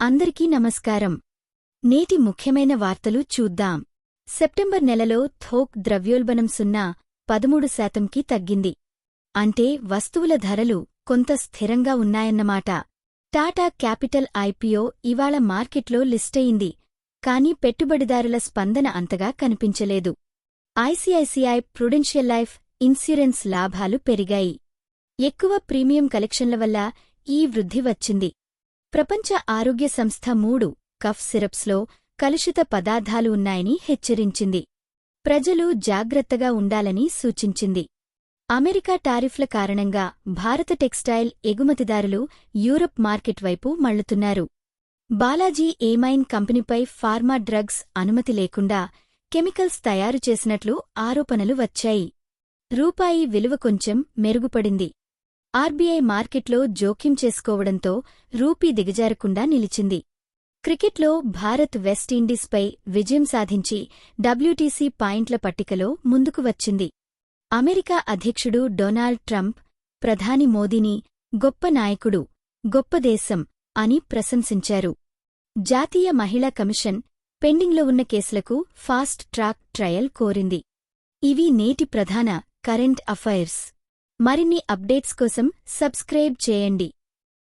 అందరికీ నమస్కారం. నేటి ముఖ్యమైన వార్తలు చూద్దాం. సెప్టెంబర్ నెలలో థోక్ ద్రవ్యోల్బణం సున్నా పదమూడు శాతంకి తగ్గింది. అంటే వస్తువుల ధరలు కొంత స్థిరంగా ఉన్నాయన్నమాట. టాటా క్యాపిటల్ ఐపీఓ ఇవాళ మార్కెట్లో లిస్టయింది కానీ పెట్టుబడిదారుల స్పందన అంతగా కనిపించలేదు. ఐసీఐసీఐ ప్రుడెన్షియల్ లైఫ్ ఇన్సూరెన్స్ లాభాలు పెరిగాయి. ఎక్కువ ప్రీమియం కలెక్షన్ల వల్ల ఈ వృద్ధి వచ్చింది. ప్రపంచ ఆరోగ్య సంస్థ మూడు కఫ్ సిరప్స్లో కలుషిత పదార్థాలు ఉన్నాయని హెచ్చరించింది. ప్రజలు జాగ్రత్తగా ఉండాలని సూచించింది. అమెరికా టారిఫ్ల కారణంగా భారత టెక్స్టైల్ ఎగుమతిదారులు యూరప్ మార్కెట్ వైపు మళ్ళుతున్నారు. బాలాజీ ఏమైన్ కంపెనీపై ఫార్మా డ్రగ్స్ అనుమతి లేకుండా కెమికల్స్ తయారు చేసినట్లు ఆరోపణలు వచ్చాయి. రూపాయి విలువ కొంచెం మెరుగుపడింది. ఆర్బీఐ మార్కెట్లో జోక్యం చేసుకోవడంతో రూపీ దిగజారకుండా నిలిచింది. క్రికెట్లో భారత్ వెస్టిండీస్పై విజయం సాధించి డబ్ల్యూటీసీ పాయింట్ల పట్టికలో ముందుకు వచ్చింది. అమెరికా అధ్యక్షుడు డొనాల్డ్ ట్రంప్ ప్రధాని మోదీని గొప్ప నాయకుడు గొప్ప దేశం అని ప్రశంసించారు. జాతీయ మహిళా కమిషన్ పెండింగ్లో ఉన్న కేసులకు ఫాస్ట్ ట్రాక్ ట్రయల్ కోరింది. ఇవి నేటి ప్రధాన కరెంట్ అఫైర్స్. మరిన్ని అప్డేట్స్ కోసం సబ్స్క్రైబ్ చేయండి.